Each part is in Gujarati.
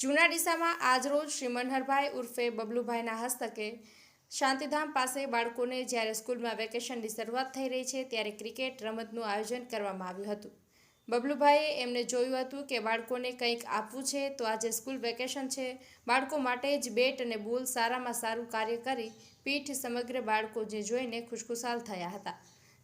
જૂના ડીસામાં આજરોજ શ્રી મનહરભાઈ ઉર્ફે બબલુભાઈના હસ્તકે શાંતિધામ પાસે બાળકોને જ્યારે સ્કૂલમાં વેકેશનની શરૂઆત થઈ રહી છે ત્યારે ક્રિકેટ રમતનું આયોજન કરવામાં આવ્યું હતું. બબલુભાઈએ એમને જોયું હતું કે બાળકોને કંઈક આપવું છે તો આજે સ્કૂલ વેકેશન છે. બાળકો માટે જ બેટ અને બોલ સારામાં સારું કાર્ય કરી પીઠ સમગ્ર બાળકો જે જોઈને ખુશખુશાલ થયા હતા.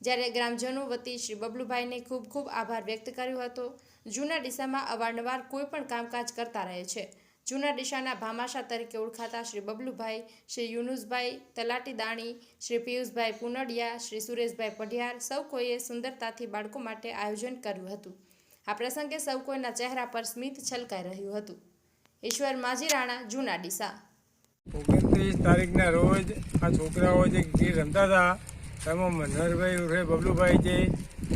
જ્યારે ગ્રામજનો વતી શ્રી બબલુભાઈને ખૂબ ખૂબ આભાર વ્યક્ત કર્યો હતો. જૂના ડીસામાં અવારનવાર કોઈ પણ કામકાજ કરતા રહે છે. જૂના ડીસાના ભામાશા તરીકે ઓળખાતા શ્રી બબલુભાઈ, શ્રી યુનુસભાઈ તલાટી દાણી શ્રી પિયુષભાઈ પુનડિયા, શ્રી સુરેશભાઈ પઢિયાર સૌ કોઈએ સુંદરતાથી બાળકો માટે આયોજન કર્યું હતું. આ પ્રસંગે સૌ કોઈના ચહેરા પર સ્મિત છલકાઈ રહ્યું હતું. ઈશ્વર માજી રાણા, જૂના ડીસા. ઓગણત્રીસ તારીખના રોજ આ છોકરાઓ જે રમતા હતા તેમાં મનહરભાઈ ઉર્ફે બબલુભાઈ જે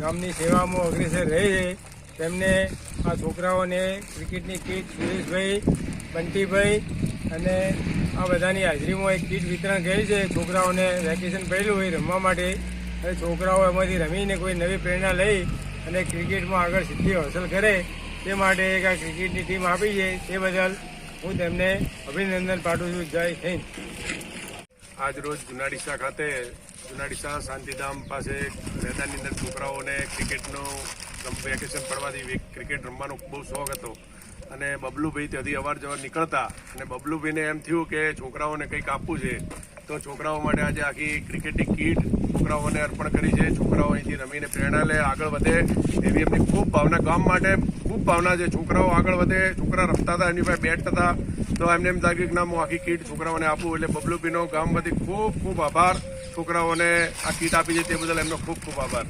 ગામની સેવામાં અગ્રેસર રહે છે, તેમને આ છોકરાઓને ક્રિકેટની કીટ સુરેશભાઈ, બંટીભાઈ અને આ બધાની હાજરીમાં એક કીટ વિતરણ કરી છે. છોકરાઓને વેકેશન પડેલું હોય રમવા માટે, અને છોકરાઓ એમાંથી રમીને કોઈ નવી પ્રેરણા લઈ અને ક્રિકેટમાં આગળ સિદ્ધિ હાંસલ કરે, તે માટે એક આ ક્રિકેટની ટીમ આપી છે. તે બદલ હું તેમને અભિનંદન પાઠવું છું. જય હિન્દ. આજ રોજ જુનાડીસા ખાતે જુનાડીસા શાંતિધામ પાસે મેદાનની અંદર છોકરાઓને ક્રિકેટનું વેકેશન પડવાથી ક્રિકેટ રમવાનો બહુ શોખ હતો. અને બબલુભાઈ ત્યાંથી અવાર જવાર નીકળતા અને બબલુભાઈને એમ થયું કે છોકરાઓને કંઈક આપવું છે. તો છોકરાઓ માટે આજે આખી ક્રિકેટની કીટ છોકરાઓને અર્પણ કરી છે. છોકરાઓ અહીંથી રમીને પ્રેરણા લે, આગળ વધે. એવી એમની ખૂબ ભાવના, ગામ માટે ખૂબ ભાવના છે. છોકરાઓ આગળ વધે, છોકરા રમતા હતા, એમની પાસે બેટ હતા. તો એમને એમ લાગ્યું કે ના, હું આખી કીટ છોકરાઓને આપું. એટલે બબલુબીનો ગામ વતી ખૂબ ખૂબ આભાર. છોકરાઓને આ કીટ આપી છે, તે બદલ એમનો ખૂબ ખૂબ આભાર.